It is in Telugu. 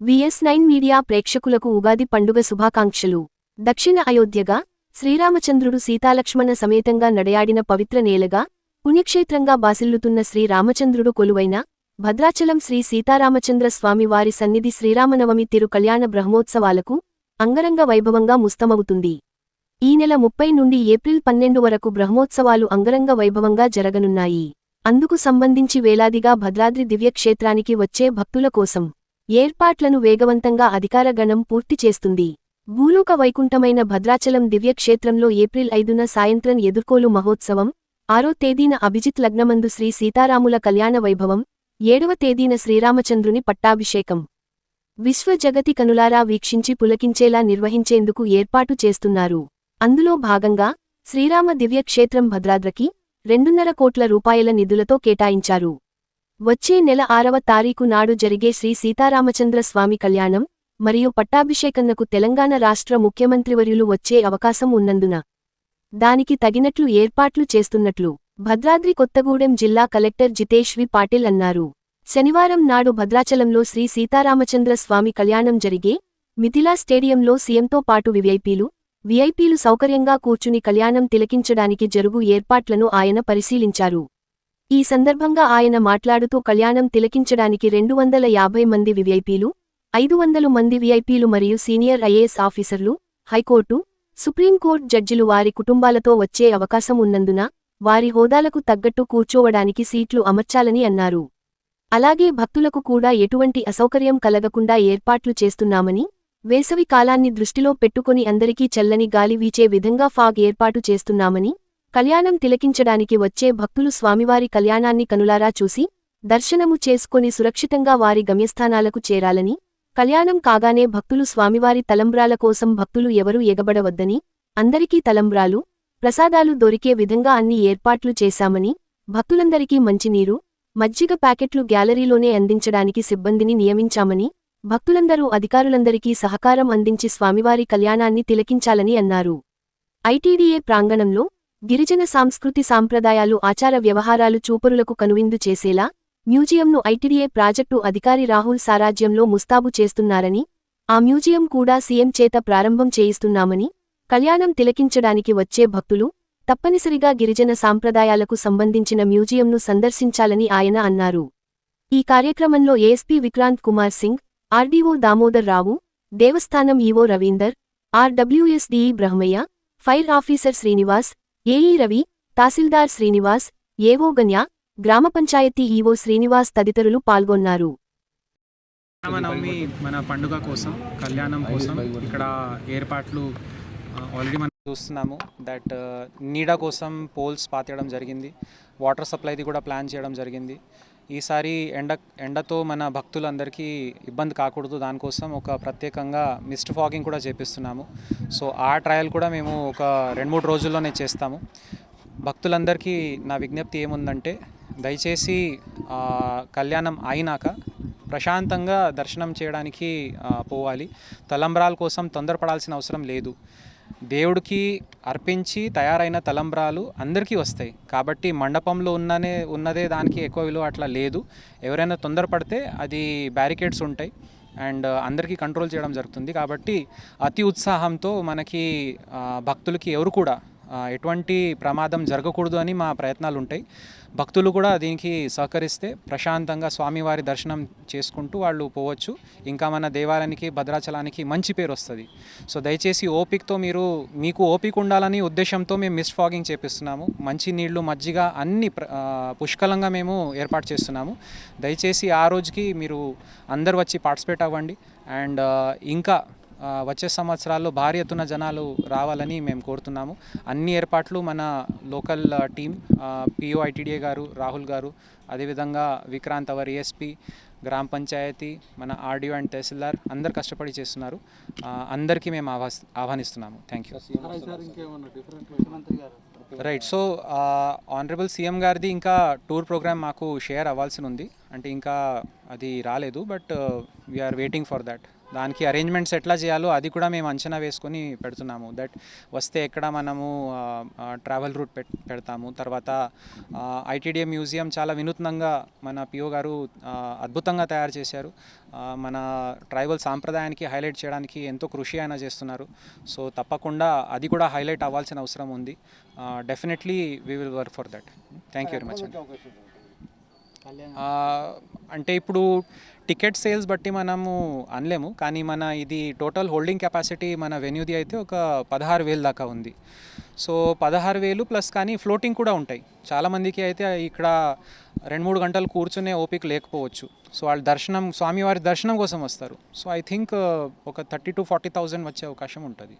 విఎస్ నైన్ మీడియా ప్రేక్షకులకు ఉగాది పండుగ శుభాకాంక్షలు. దక్షిణ అయోధ్యగా శ్రీరామచంద్రుడు సీతాలక్ష్మణ సమేతంగా నడయాడిన పవిత్ర నేలగా పుణ్యక్షేత్రంగా బాసిల్లుతున్న శ్రీరామచంద్రుడు కొలువైన భద్రాచలం శ్రీ సీతారామచంద్ర స్వామి వారి సన్నిధి శ్రీరామనవమి తిరు కళ్యాణ బ్రహ్మోత్సవాలకు అంగరంగ వైభవంగా ముస్తమవుతుంది. ఈ నెల ముప్పై నుండి ఏప్రిల్ పన్నెండు వరకు బ్రహ్మోత్సవాలు అంగరంగ వైభవంగా జరగనున్నాయి. అందుకు సంబంధించి వేలాదిగా భద్రాద్రి దివ్యక్షేత్రానికి వచ్చే భక్తుల కోసం ఏర్పాట్లను వేగవంతంగా అధికార గణం పూర్తి చేస్తుంది. భూలోక వైకుంఠమైన భద్రాచలం దివ్యక్షేత్రంలో ఏప్రిల్ ఐదున సాయంత్రం ఎదుర్కోలు మహోత్సవం ఆరో తేదీన అభిజిత్ లగ్నమందు శ్రీ సీతారాముల కళ్యాణ వైభవం ఏడవ తేదీన శ్రీరామచంద్రుని పట్టాభిషేకం. విశ్వజగతి కనులారా వీక్షించి పులకించేలా నిర్వహించేందుకు ఏర్పాటు చేస్తున్నారు. అందులో భాగంగా శ్రీరామ దివ్యక్షేత్రం భద్రాద్రకి రెండున్నర కోట్ల రూపాయల నిధులతో కేటాయించారు. వచ్చే నెల ఆరవ తారీఖు నాడు జరిగే శ్రీ సీతారామచంద్ర స్వామి కళ్యాణం మరియు పట్టాభిషేకన్నకు తెలంగాణ రాష్ట్ర ముఖ్యమంత్రివర్యులు వచ్చే అవకాశం ఉన్నందున దానికి తగినట్లు ఏర్పాట్లు చేస్తున్నట్లు భద్రాద్రి కొత్తగూడెం జిల్లా కలెక్టర్ జితేష్ వి పాటిల్ అన్నారు. శనివారం నాడు భద్రాచలంలో శ్రీ సీతారామచంద్ర స్వామి కళ్యాణం జరిగే మిథిలా స్టేడియంలో సీఎంతో పాటు వివైపీలు విఐపీలు సౌకర్యంగా కూర్చుని కళ్యాణం తిలకించడానికి జరుగు ఏర్పాట్లను ఆయన పరిశీలించారు. ఈ సందర్భంగా ఆయన మాట్లాడుతూ కళ్యాణం తిలకించడానికి రెండు వందల యాభై మంది వివైపీలు ఐదు వందలు మంది విఐపీలు మరియు సీనియర్ ఐఏఎస్ ఆఫీసర్లు హైకోర్టు సుప్రీంకోర్టు జడ్జిలు వారి కుటుంబాలతో వచ్చే అవకాశం ఉన్నందున వారి హోదాలకు తగ్గట్టు కూర్చోవడానికి సీట్లు అమర్చాలని అన్నారు. అలాగే భక్తులకు కూడా ఎటువంటి అసౌకర్యం కలగకుండా ఏర్పాట్లు చేస్తున్నామని వేసవి కాలాన్ని దృష్టిలో పెట్టుకుని అందరికీ చల్లని గాలి వీచే విధంగా ఫాగ్ ఏర్పాటు చేస్తున్నామని కళ్యాణం తిలకించడానికి వచ్చే భక్తులు స్వామివారి కళ్యాణాన్ని కనులారా చూసి దర్శనము చేసుకొని సురక్షితంగా వారి గమ్యస్థానాలకు చేరాలని కళ్యాణం కాగానే భక్తులు స్వామివారి తలంబ్రాల కోసం భక్తులు ఎవరూ ఎగబడవద్దని అందరికీ తలంబ్రాలు ప్రసాదాలు దొరికే విధంగా అన్ని ఏర్పాట్లు చేశామని భక్తులందరికీ మంచినీరు మజ్జిగ ప్యాకెట్లు గ్యాలరీలోనే అందించడానికి సిబ్బందిని నియమించామని భక్తులందరూ అధికారులందరికీ సహకారం అందించి స్వామివారి కళ్యాణాన్ని తిలకించాలని అన్నారు. ఐటీడీఏ ప్రాంగణంలో గిరిజన సాంస్కృతి సాంప్రదాయాలు ఆచార వ్యవహారాలు చూపరులకు కనువిందు చేసేలా మ్యూజియంను ఐటీడీఏ ప్రాజెక్టు అధికారి రాహుల్ సారాజ్యంలో ముస్తాబు చేస్తున్నారని ఆ మ్యూజియం కూడా సీఎం చేత ప్రారంభం చేయిస్తున్నామని కళ్యాణం తిలకించడానికి వచ్చే భక్తులు తప్పనిసరిగా గిరిజన సాంప్రదాయాలకు సంబంధించిన మ్యూజియంను సందర్శించాలని ఆయన అన్నారు. ఈ కార్యక్రమంలో ఏఎస్పీ విక్రాంత్ కుమార్ సింగ్ ఆర్డీఓ దామోదర్ రావు దేవస్థానం EO Ravinder RWSDE Brahmaiah fire officer Srinivas AE Ravi tahsildar Srinivas AO Ganya గ్రామ పంచాయతీ ఈవో శ్రీనివాస్ తదితరులు పాల్గొన్నారు. రామనవమి మన పండుగ కోసం కళ్యాణం కోసం ఇక్కడ ఏర్పాట్లు ఆల్రెడీ మనం చూస్తున్నాము దట్ నీడ కోసం పోల్స్ పాతేయడం జరిగింది. వాటర్ సప్లైది కూడా ప్లాన్ చేయడం జరిగింది. ఈసారి ఎండ ఎండతో మన భక్తులందరికీ ఇబ్బంది కాకూడదు. దానికోసం ఒక ప్రత్యేకంగా మిస్ట్ ఫాగింగ్ కూడా చేపిస్తున్నాము. సో ఆ ట్రయల్ కూడా మేము ఒక రెండు మూడు రోజుల్లోనే చేస్తాము. భక్తులందరికీ నా విజ్ఞప్తి ఏముందంటే దయచేసి కళ్యాణం అయినాక ప్రశాంతంగా దర్శనం చేయడానికి పోవాలి. తలంబ్రాల కోసం తొందరపడాల్సిన అవసరం లేదు. దేవుడికి అర్పించి తయారైన తలంబ్రాలు అందరికీ వస్తాయి. కాబట్టి మండపంలో ఉన్ననే ఉన్నదే దానికి ఎక్కువ విలువ అట్లా లేదు. ఎవరైనా తొందరపడితే అది బ్యారికేడ్స్ ఉంటాయి. అండ్ అందరికీ కంట్రోల్ చేయడం జరుగుతుంది. కాబట్టి అతి ఉత్సాహంతో మనకి భక్తులకి ఎవరు కూడా ఎటువంటి ప్రమాదం జరగకూడదు అని మా ప్రయత్నాలు ఉంటాయి. భక్తులు కూడా దీనికి సహకరిస్తే ప్రశాంతంగా స్వామివారి దర్శనం చేసుకుంటూ వాళ్ళు పోవచ్చు. ఇంకా మన దేవాలయానికి భద్రాచలానికి మంచి పేరు వస్తుంది. సో దయచేసి ఓపికతో మీరు మీకు ఓపిక ఉండాలని ఉద్దేశంతో మేము మిస్ ఫాగింగ్ చేపిస్తున్నాము. మంచి నీళ్ళు మజ్జిగ అన్ని ప్ర- పుష్కలంగా మేము ఏర్పాటు చేస్తున్నాము. దయచేసి ఆ రోజుకి మీరు అందరు వచ్చి పార్టిసిపేట్ అవ్వండి. అండ్ ఇంకా వచ్చే సంవత్సరాల్లో భారీ ఎత్తున జనాలు రావాలని మేము కోరుతున్నాము. అన్ని ఏర్పాట్లు మన లోకల్ టీం పిఓఐటీడీఏ గారు రాహుల్ గారు అదేవిధంగా విక్రాంత్ అవర్ ఏఎస్పీ గ్రామ పంచాయతీ మన ఆర్డీఓ అండ్ తహసీల్దార్ అందరు కష్టపడి చేస్తున్నారు. అందరికీ మేము ఆహ్వా ఆహ్వానిస్తున్నాము. Thank you right so honourable CM గారిది ఇంకా టూర్ ప్రోగ్రామ్ మాకు షేర్ అవ్వాల్సి ఉంది. అంటే ఇంకా అది రాలేదు but we're waiting for that దానికి అరేంజ్మెంట్స్ ఎట్లా చేయాలో అది కూడా మేము అంచనా వేసుకొని పెడుతున్నాము. దట్ వస్తే ఎక్కడ మనము uh, uh, ట్రావెల్ రూట్ పెడతాము. తర్వాత uh, ఐటీడీఏ మ్యూజియం చాలా వినూత్నంగా మన పిఓ గారు అద్భుతంగా తయారు చేశారు. మన ట్రైబల్ సాంప్రదాయానికి హైలైట్ చేయడానికి ఎంతో కృషి ఆయన చేస్తున్నారు. సో తప్పకుండా అది కూడా హైలైట్ అవ్వాల్సిన అవసరం ఉంది. Definitely we will work for that thank you very much అంటే ఇప్పుడు టికెట్ సేల్స్ బట్టి మనము అనలేము కానీ మన ఇది టోటల్ హోల్డింగ్ కెపాసిటీ మన వెన్యూది అయితే ఒక పదహారు వేలు దాకా ఉంది. సో పదహారు వేలు ప్లస్ కానీ ఫ్లోటింగ్ కూడా ఉంటాయి. చాలామందికి అయితే ఇక్కడ రెండు మూడు గంటలు కూర్చునే ఓపిక లేకపోవచ్చు. సో వాళ్ళు దర్శనం స్వామివారి దర్శనం కోసం వస్తారు. సో ఐ థింక్ ఒక థర్టీ టు ఫార్టీ థౌజండ్ వచ్చే అవకాశం ఉంటుంది.